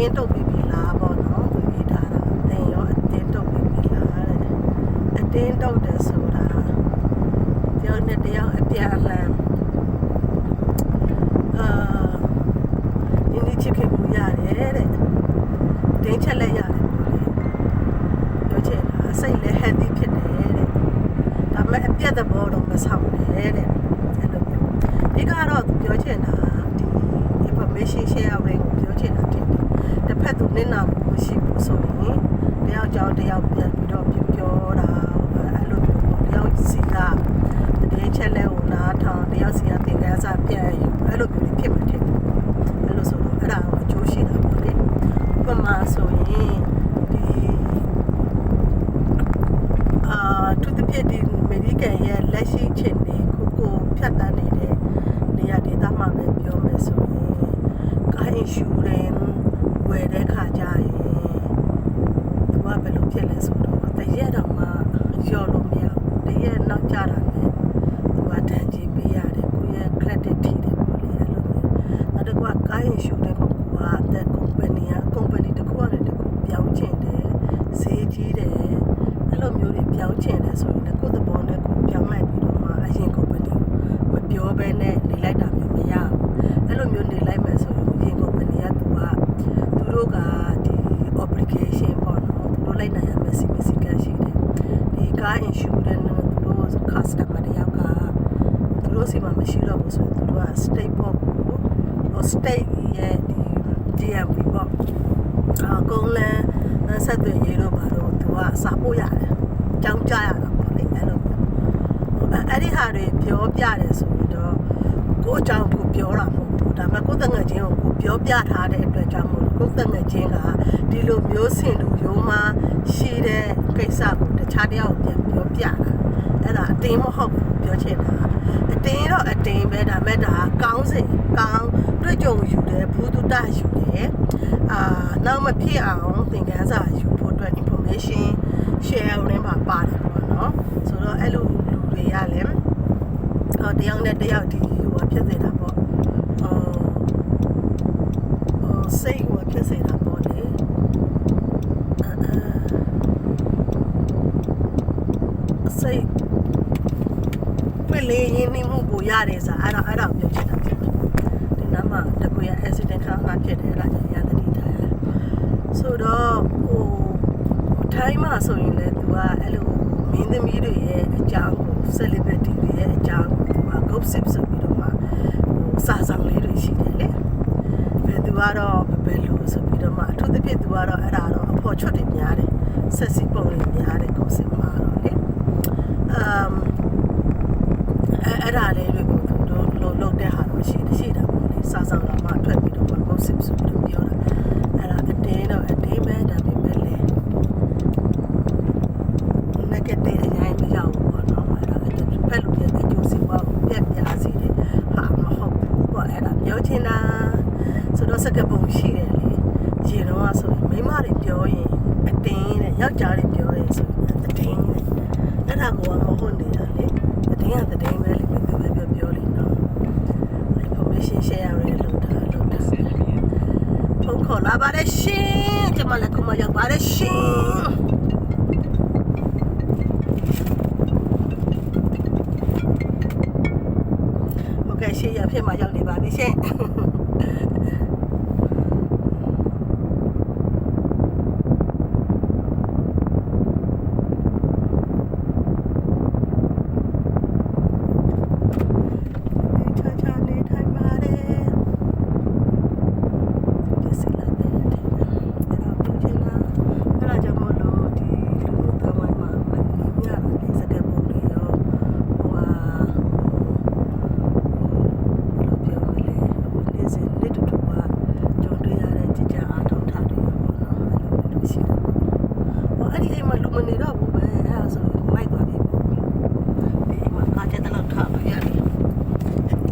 တင်းတုတ်ပြီးပြီလားပေါ့နော်သူရေးထားတာအတင်းရောအတင်းတုတ်ပြီးပြီလားတဲ့အတင်းတုတ်တယ်ဆိုတာတယောက်နဲ့တယောက်အပြန်အလှန်အာဒီနေ့ချစ်ခင်မှုရတယ်တဲ့တင်းချက်လက်ရတယ်ပေါ့လေပြောချင်တာစိတ်လည်း healthy ဖြစ်တယ်တဲ့ဒါပေမဲ့အပြတ်သဘောတော့မဆောင်နဲ့တဲ့အဲ့လိုမျိုးဒီကတော့သူပြောချင်တာဒီ information share ရင်းကိုပြောချင်တာဖြစ်တယ်တစ်ဖ က်သူနစ်နာမှုမရှိဘူးဆိုရင်တယောက်ကြောင့်တယောက်ပြန်ပြီးတော့ပြောပြောတာအဲ့လိုမျိုးပေါ့တယောက်စီကတည်းချက်လဲကိုနားထောင်တယောက်စီကသင်ခန်းစာပြန်ယူအဲ့လိုမျိုးဖြစ်မှဖြစ်တယ်အဲ့လိုဆိုတော့အဲ့ဒါတော့အကျိုးရှိတာပေါ့လေဥပမာဆိုရင်ဒီ အာသူတစ်ပြည့်ဒီအမေရိကန်ရဲ့လက်ရှိချိန်တွေကိုကိုဖြတ်တန်းနေတဲ့နေရာဒေသမှာပဲပြောမယ်ဆိုရင်ကား insurance ဝယ်တဲ့ခါကျရင်သူကဘယ်လိုဖြစ်လဲဆိုတော့တရက်တော့မှရော်လို့မရဘူးတရက်နောက်ကျတာနဲ့သူကတန်ကြီးပေးရတယ်ကိုယ့်ရဲ့ credit ထိတယ်ပေါ့လေအဲ့လိုမျိုးနောက်တစ်ခုကကား insurance ကိုကိုကအသက် company က company တစ်ခုနဲ့တစ်ခုပြောင်းချင်တယ်ဈေးကြီးတယ်အဲ့လိုမျိုးတွေပြောင်းချင်တယ်ဆိုရင်လည်းကိုယ့်သဘောနဲ့ကိုယ်ပြောင်းလိုက်ပြီးတော့မှအရင် company ကိုမပြောဘဲနဲ့နေလိုက်တာမျိုးမရဘူးအဲ့လိုမျိုးနေလိုက်မယ်ဆိုရင်အရင် company ကသူကသူတို့ကဒီ obligation ပေါ့နော်သူတို့လိုက်နိုင်ရမယ်စီမစီကရှိတယ်ဒီကား insurance နဲ့သူတို့ customer တယောက်ကသူတို့စီမှာမရှိတော့ဘူးဆိုရင်သူတို့က state ပေါ့ကို state ရဲ့ဒီ DMV ပေါ့အာကုန်းလန်းဆက်သွယ်ရေးတော့ဘာလို့သူကစာပို့ရတယ်။ကြောင်းကြရတာပေါ့လေအဲ့လိုမျိုး။အဲ့ဒီဟာတွေပြောပြတယ်ဆိုပြီးတော့ကိုအကြောင်းကိုပြောတာမဟုတ်ဘူး။ဒါပေမဲ့ကိုယ်တငယ်ချင်းကိုကိုပြောပြထားတဲ့အတွက်ကြောင့်မို့ကိုယ်တငယ်ချင်းကဒီလိုမျိုးစင်လူရိုးမှရှိတဲ့ကိစ္စကိုတခြားတယောက်ပြန်ပြောပြတာ။အဲ့ဒါအတင်းမဟုတ်ဘူးပြောချင်တာ။ အတင်းတော့အတင်းပဲဒါပေမဲ့ဒါကောင်းစဉ်ကောင်းတွေ့ကြုံယူတယ်ဘူးတုတယူတယ်။အာနောက်မဖြစ်အောင်သင်ခန်းစာယူဖို့အတွက် information share ရင်းမှာပါတယ်ပေါ့နော်ဆိုတော့အဲ့လိုလူတွေကလည်းဟောတယောက်နဲ့တယောက်ဒီဟိုဖြစ်နေတာပေါ့ဟောဟောစိတ်ဟိုဖြစ်နေတာပေါ့လေအာအာစိတ် ပြလေရင်းနှီးမှုကိုရတယ်ဆိုတာအဲ့ဒါအဲ့ဒါကိုပြောချင်တာဖြစ်တယ်ဒီနားမှာတကွေရ accident ခါမှဖြစ်တယ်အဲ့ဒါကြောင့်ရန်တတိထားရတယ်ဆိုတော့ဟိုထိုင်းမှာဆိုရင်လည်းသူကအဲ့လိုမင်းသမီးတွေရဲ့အကြောင်းကို celebrity တွေရဲ့အကြောင်းကိုသူက gossip ဆိုပြီးတော့မှဟိုစာဆောင်လေးတွေရှိတယ်လေဘယ်သူကတော့ဘယ်လိုဆိုပြီးတော့မှအထူးသဖြင့်သူကတော့အဲ့ဒါတော့အဖို့ချွတ်တွေများတယ်ဆက်စီပုံတွေများတယ် gossip မှာတော့လေအမ်အဲ့အဲ့ဒါလေးတွေကိုသူတို့လုံလုံတဲ့ဟာတော့ရှိတယ်ရှိတာပေါ့လေစာဆောင်တော့မှထွက်ပြီးတော့မှ gossip ဆိုပြီးတော့ပြောတာအဲ့ဒါအတင်းတော့အတင်းပဲဒါပေမဲ့လေ negative အရင်မရောက်ဘူးပေါ့နော်အဲ့ဒါအဲ့ဒါဖက်လို့ရတဲ့အကျိုးစီးပွားကိုပြက်ပြားစေတယ်ဟာမဟုတ်ဘူးပေါ့အဲ့ဒါပြောချင်တာဆိုတော့စကပုံရှိတယ်လေရေတော့ဆိုရင်မိန်းမတွေ ပြောရင်အတင်းတဲ့ယောက်ျားတွေပြောရင်ဆိုရင်အတင်းတဲ့အဲ့ဒါကမဟုတ်နေတာလေအတင်းကတည်းကပဲလေဘယ်သူပဲပြောပြောလေနော် information share ရလို့တာလို့တာဖုန်းခေါ်လာပါလေရှင်ကျမလည်းခုမှရောက်ပါလေရှင်โอเคရှေ့ရဖြစ်မှရောက်နေပါပြီရှင်